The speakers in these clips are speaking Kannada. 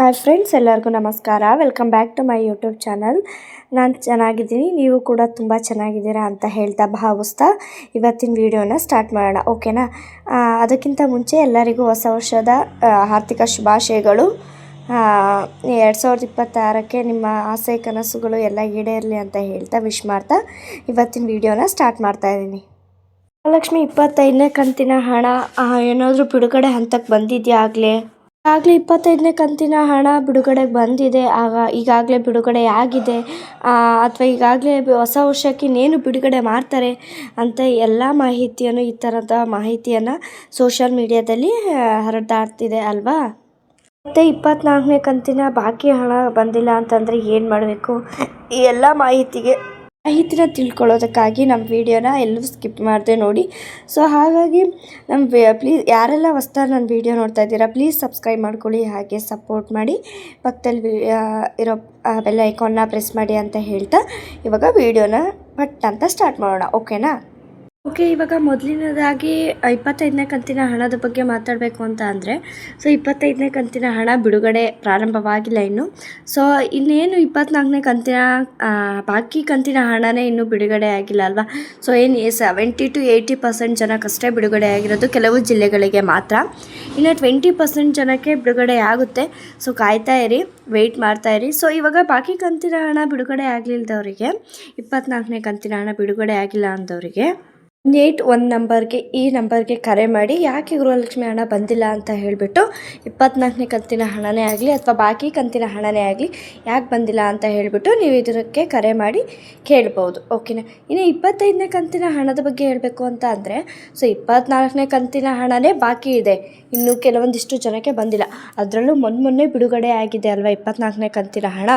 ಹಾಯ್ ಫ್ರೆಂಡ್ಸ್, ಎಲ್ಲರಿಗೂ ನಮಸ್ಕಾರ. Welcome back to my YouTube channel ನಾನು ಚೆನ್ನಾಗಿದ್ದೀನಿ, ನೀವು ಕೂಡ ತುಂಬ ಚೆನ್ನಾಗಿದ್ದೀರಾ ಅಂತ ಹೇಳ್ತಾ ಭಾವಿಸ್ತಾ ಇವತ್ತಿನ ವಿಡಿಯೋನ ಸ್ಟಾರ್ಟ್ ಮಾಡೋಣ ಓಕೆನಾ ಅದಕ್ಕಿಂತ ಮುಂಚೆ ಎಲ್ಲರಿಗೂ ಹೊಸ ವರ್ಷದ ಆರ್ಥಿಕ ಶುಭಾಶಯಗಳು. ಎರಡು ಸಾವಿರದ ಇಪ್ಪತ್ತಾರಕ್ಕೆ ನಿಮ್ಮ ಆಸೆ, ಕನಸುಗಳು ಎಲ್ಲ ಈಡೇರಲಿ ಅಂತ ಹೇಳ್ತಾ ವಿಶ್ ಮಾಡ್ತಾ ಇವತ್ತಿನ ವಿಡಿಯೋನ ಸ್ಟಾರ್ಟ್ ಮಾಡ್ತಾ ಇದ್ದೀನಿ. ಲಕ್ಷ್ಮಿ ಇಪ್ಪತ್ತೈದನೇ ಕಂತಿನ ಹಣ ಏನಾದರೂ ಬಿಡುಗಡೆ ಹಂತಕ್ಕೆ ಬಂದಿದೆಯಾ ಆಗಲೇ? ಆಗಲೇ ಇಪ್ಪತ್ತೈದನೇ ಕಂತಿನ ಹಣ ಬಿಡುಗಡೆಗೆ ಬಂದಿದೆ. ಆಗ ಈಗಾಗಲೇ ಬಿಡುಗಡೆ ಆಗಿದೆ. ಅಥವಾ ಈಗಾಗಲೇ ಹೊಸ ವರ್ಷಕ್ಕೆ ಇನ್ನೇನು ಬಿಡುಗಡೆ ಮಾಡ್ತಾರೆ ಅಂತ ಎಲ್ಲ ಮಾಹಿತಿಯನ್ನು, ಈ ಥರದ ಮಾಹಿತಿಯನ್ನು ಸೋಷಿಯಲ್ ಮೀಡಿಯಾದಲ್ಲಿ ಹರಿದಾಡ್ತಿದೆ ಅಲ್ವಾ? ಮತ್ತು ಇಪ್ಪತ್ತ್ನಾಲ್ಕನೇ ಕಂತಿನ ಬಾಕಿ ಹಣ ಬಂದಿಲ್ಲ ಅಂತಂದರೆ ಏನು ಮಾಡಬೇಕು? ಈ ಎಲ್ಲ ಮಾಹಿತಿಗೆ ಮಾಹಿತಿನ ತಿಳ್ಕೊಳ್ಳೋದಕ್ಕಾಗಿ ನಮ್ಮ ವೀಡಿಯೋನ ಎಲ್ಲೂ ಸ್ಕಿಪ್ ಮಾಡದೆ ನೋಡಿ. ಸೊ ಹಾಗಾಗಿ ನಮ್ಮ ಪ್ಲೀಸ್ ಯಾರೆಲ್ಲ ಹೊಸ್ದಾಗಿ ನನ್ನ ವೀಡಿಯೋ ನೋಡ್ತಾ ಇದ್ದೀರಾ ಪ್ಲೀಸ್ ಸಬ್ಸ್ಕ್ರೈಬ್ ಮಾಡ್ಕೊಳ್ಳಿ, ಹಾಗೆ ಸಪೋರ್ಟ್ ಮಾಡಿ. ಪಕ್ಕದಲ್ಲಿ ಇರೋ ಬೆಲ್ಲ ಐಕಾನ್ನ ಪ್ರೆಸ್ ಮಾಡಿ ಅಂತ ಹೇಳ್ತಾ ಇವಾಗ ವಿಡಿಯೋನ ಪಟ್ ಅಂತ ಸ್ಟಾರ್ಟ್ ಮಾಡೋಣ ಓಕೆನಾ ಓಕೆ ಇವಾಗ ಮೊದಲಿನದಾಗಿ ಇಪ್ಪತ್ತೈದನೇ ಕಂತಿನ ಹಣದ ಬಗ್ಗೆ ಮಾತಾಡಬೇಕು ಅಂತ ಅಂದರೆ ಸೊ ಇಪ್ಪತ್ತೈದನೇ ಕಂತಿನ ಹಣ ಬಿಡುಗಡೆ ಪ್ರಾರಂಭವಾಗಿಲ್ಲ ಇನ್ನು. ಸೊ ಇನ್ನೇನು ಇಪ್ಪತ್ನಾಲ್ಕನೇ ಕಂತಿನ ಬಾಕಿ ಕಂತಿನ ಹಣನೇ ಇನ್ನೂ ಬಿಡುಗಡೆ ಆಗಿಲ್ಲ ಅಲ್ವಾ? ಸೊ ಏನು ಸೆವೆಂಟಿ ಟು ಏಯ್ಟಿ ಪರ್ಸೆಂಟ್ ಜನಕ್ಕಷ್ಟೇ ಬಿಡುಗಡೆ ಆಗಿರೋದು ಕೆಲವು ಜಿಲ್ಲೆಗಳಿಗೆ ಮಾತ್ರ. ಇನ್ನು ಟ್ವೆಂಟಿ ಪರ್ಸೆಂಟ್ ಜನಕ್ಕೆ ಬಿಡುಗಡೆ ಆಗುತ್ತೆ. ಸೊ ಕಾಯ್ತಾ ಇರಿ ವೆಯ್ಟ್ ಮಾಡ್ತಾ ಇರಿ. ಸೊ ಇವಾಗ ಬಾಕಿ ಕಂತಿನ ಹಣ ಬಿಡುಗಡೆ ಆಗಲಿಲ್ಲದವರಿಗೆ ಇಪ್ಪತ್ನಾಲ್ಕನೇ ಕಂತಿನ ಹಣ ಬಿಡುಗಡೆ ಆಗಿಲ್ಲ ಅಂದವರಿಗೆ ಏಯ್ಟ್ ಒನ್ ನಂಬರ್ಗೆ, ಈ ನಂಬರ್ಗೆ ಕರೆ ಮಾಡಿ, ಯಾಕೆ ಗೃಹಲಕ್ಷ್ಮಿ ಹಣ ಬಂದಿಲ್ಲ ಅಂತ ಹೇಳಿಬಿಟ್ಟು ಇಪ್ಪತ್ನಾಲ್ಕನೇ ಕಂತಿನ ಹಣನೇ ಆಗಲಿ ಅಥವಾ ಬಾಕಿ ಕಂತಿನ ಹಣನೇ ಆಗಲಿ ಯಾಕೆ ಬಂದಿಲ್ಲ ಅಂತ ಹೇಳಿಬಿಟ್ಟು ನೀವು ಇದಕ್ಕೆ ಕರೆ ಮಾಡಿ ಕೇಳ್ಬೋದು, ಓಕೆನಾ? ಇನ್ನು ಇಪ್ಪತ್ತೈದನೇ ಕಂತಿನ ಹಣದ ಬಗ್ಗೆ ಹೇಳಬೇಕು ಅಂತ ಅಂದರೆ, ಸೊ ಇಪ್ಪತ್ನಾಲ್ಕನೇ ಕಂತಿನ ಹಣನೇ ಬಾಕಿ ಇದೆ, ಇನ್ನು ಕೆಲವೊಂದಿಷ್ಟು ಜನಕ್ಕೆ ಬಂದಿಲ್ಲ, ಅದರಲ್ಲೂ ಮೊನ್ನೆ ಮೊನ್ನೆ ಬಿಡುಗಡೆ ಆಗಿದೆ ಅಲ್ವಾ ಇಪ್ಪತ್ನಾಲ್ಕನೇ ಕಂತಿನ ಹಣ?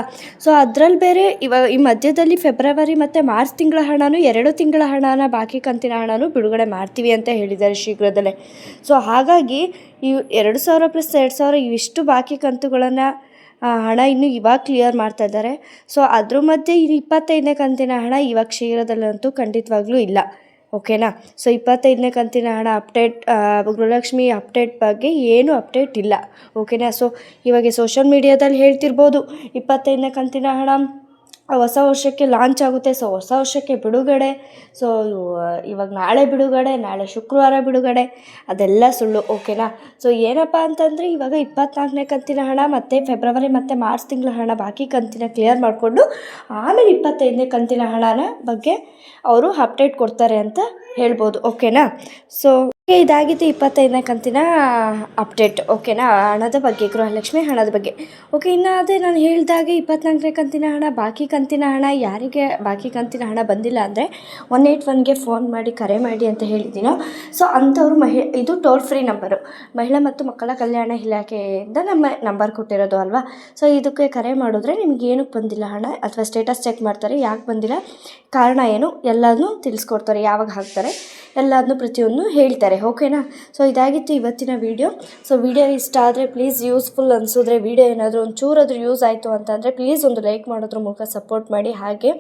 ಸೊ ಅದರಲ್ಲಿ ಬೇರೆ ಇವಾಗ ಈ ಮಧ್ಯದಲ್ಲಿ ಫೆಬ್ರವರಿ ಮತ್ತು ಮಾರ್ಚ್ ತಿಂಗಳ ಹಣನೂ ಎರಡು ತಿಂಗಳ ಹಣನ ಬಾಕಿ ಕಂತಿನ ಹಣನೂ ಬಿಡುಗಡೆ ಮಾಡ್ತೀವಿ ಅಂತ ಹೇಳಿದ್ದಾರೆ ಶೀಘ್ರದಲ್ಲೇ. ಸೊ ಹಾಗಾಗಿ ಈ ಎರಡು ಸಾವಿರ ಪ್ಲಸ್ ಎರಡು ಸಾವಿರ ಇವಿಷ್ಟು ಬಾಕಿ ಕಂತುಗಳನ್ನು ಹಣ ಇನ್ನೂ ಇವಾಗ ಕ್ಲಿಯರ್ ಮಾಡ್ತಾ ಇದ್ದಾರೆ. ಸೊ ಅದ್ರ ಮಧ್ಯೆ ಇನ್ನು ಇಪ್ಪತ್ತೈದನೇ ಕಂತಿನ ಹಣ ಇವಾಗ ಶೀಘ್ರದಲ್ಲಂತೂ ಖಂಡಿತವಾಗ್ಲೂ ಇಲ್ಲ. ಓಕೆನಾ ಸೊ ಇಪ್ಪತ್ತೈದನೇ ಕಂತಿನ ಹಣ ಅಪ್ಡೇಟ್ ಗೃಹಲಕ್ಷ್ಮಿ ಅಪ್ಡೇಟ್ ಬಗ್ಗೆ ಏನು ಅಪ್ಡೇಟ್ ಇಲ್ಲ. ಓಕೆನಾ ಸೊ ಇವಾಗ ಸೋಷಲ್ ಮೀಡಿಯಾದಲ್ಲಿ ಹೇಳ್ತಿರ್ಬೋದು ಇಪ್ಪತ್ತೈದನೇ ಕಂತಿನ ಹಣ ಹೊಸ ವರ್ಷಕ್ಕೆ ಲಾಂಚ್ ಆಗುತ್ತೆ. ಸೊ ಹೊಸ ವರ್ಷಕ್ಕೆ ಬಿಡುಗಡೆ. ಸೊ ಇವಾಗ ನಾಳೆ ಬಿಡುಗಡೆ, ನಾಳೆ ಶುಕ್ರವಾರ ಬಿಡುಗಡೆ. ಅದೆಲ್ಲ ಸುಳ್ಳು. ಓಕೆನಾ ಸೊ ಏನಪ್ಪ ಅಂತಂದರೆ, ಇವಾಗ ಇಪ್ಪತ್ನಾಲ್ಕನೇ ಕಂತಿನ ಹಣ ಮತ್ತು ಫೆಬ್ರವರಿ ಮತ್ತು ಮಾರ್ಚ್ ತಿಂಗಳ ಹಣ ಬಾಕಿ ಕಂತಿನ ಕ್ಲಿಯರ್ ಮಾಡಿಕೊಂಡು, ಆಮೇಲೆ ಇಪ್ಪತ್ತೈದನೇ ಕಂತಿನ ಹಣನ ಬಗ್ಗೆ ಅವರು ಅಪ್ಡೇಟ್ ಕೊಡ್ತಾರೆ ಅಂತ ಹೇಳ್ಬೋದು. ಓಕೆನಾ ಸೊ ಇದಾಗಿತ್ತು ಇಪ್ಪತ್ತೈದನೇ ಕಂತಿನ ಅಪ್ಡೇಟ್. ಓಕೆನಾ? ಹಣದ ಬಗ್ಗೆ, ಗೃಹಲಕ್ಷ್ಮಿ ಹಣದ ಬಗ್ಗೆ. ಓಕೆ, ಇನ್ನು ಅದೇ ನಾನು ಹೇಳಿದಾಗೆ ಇಪ್ಪತ್ನಾಲ್ಕನೇ ಕಂತಿನ ಹಣ, ಬಾಕಿ ಕಂತಿನ ಹಣ, ಯಾರಿಗೆ ಬಾಕಿ ಕಂತಿನ ಹಣ ಬಂದಿಲ್ಲ ಅಂದರೆ ಒನ್ ಏಯ್ಟ್ ಒನ್ಗೆ ಫೋನ್ ಮಾಡಿ, ಕರೆ ಮಾಡಿ ಅಂತ ಹೇಳಿದ್ದೀನೋ. ಸೊ, ಅಂಥವ್ರು ಮಹಿ, ಇದು ಟೋಲ್ ಫ್ರೀ ನಂಬರು. ಮಹಿಳಾ ಮತ್ತು ಮಕ್ಕಳ ಕಲ್ಯಾಣ ಇಲಾಖೆಯಿಂದ ನಮ್ಮ ನಂಬರ್ ಕೊಟ್ಟಿರೋದು ಅಲ್ವಾ? ಸೊ, ಇದಕ್ಕೆ ಕರೆ ಮಾಡಿದ್ರೆ ನಿಮ್ಗೆ ಏನಕ್ಕೆ ಬಂದಿಲ್ಲ ಹಣ? ಅಥವಾ ಸ್ಟೇಟಸ್ ಚೆಕ್ ಮಾಡ್ತಾರೆ, ಯಾಕೆ ಬಂದಿಲ್ಲ? ಕಾರಣ ಏನು? ಎಲ್ಲದನ್ನೂ ತಿಳಿಸ್ಕೊಡ್ತಾರೆ, ಯಾವಾಗ ಹಾಕ್ತಾರೆ? ಎಲ್ಲದನ್ನೂ ಪ್ರತಿಯೊಂದು ಹೇಳ್ತಾರೆ. ಓಕೆನಾ ಸೊ ಇದಾಗಿತ್ತು ಇವತ್ತಿನ ವಿಡಿಯೋ ಸೊ ವಿಡಿಯೋ ಇಷ್ಟ ಆದರೆ ಪ್ಲೀಸ್ ಯೂಸ್ಫುಲ್ ಅನಿಸಿದ್ರೆ ವಿಡಿಯೋ ಏನಾದರೂ ಒಂಚೂರಾದರೂ ಯೂಸ್ ಆಯಿತು ಅಂತಂದರೆ ಪ್ಲೀಸ್ ಒಂದು ಲೈಕ್ ಮಾಡೋದ್ರ ಮೂಲಕ ಸಪೋರ್ಟ್ ಮಾಡಿ. ಹಾಗೆ,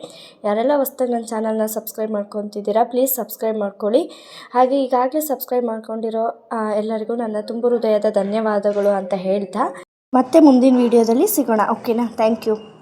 ಯಾರೆಲ್ಲ ಹೊಸ್ದಾಗಿ ನನ್ನ ಚಾನಲ್ನ ಸಬ್ಸ್ಕ್ರೈಬ್ ಮಾಡ್ಕೊತಿದ್ದೀರಾ ಪ್ಲೀಸ್ ಸಬ್ಸ್ಕ್ರೈಬ್ ಮಾಡ್ಕೊಳ್ಳಿ. ಹಾಗೆ, ಈಗಾಗಲೇ ಸಬ್ಸ್ಕ್ರೈಬ್ ಮಾಡ್ಕೊಂಡಿರೋ ಎಲ್ಲರಿಗೂ ನನ್ನ ತುಂಬ ಹೃದಯದ ಧನ್ಯವಾದಗಳು ಅಂತ ಹೇಳ್ತಾ. ಮತ್ತೆ ಮುಂದಿನ ವೀಡಿಯೋದಲ್ಲಿ ಸಿಗೋಣ ಓಕೆನಾ ಥ್ಯಾಂಕ್ ಯು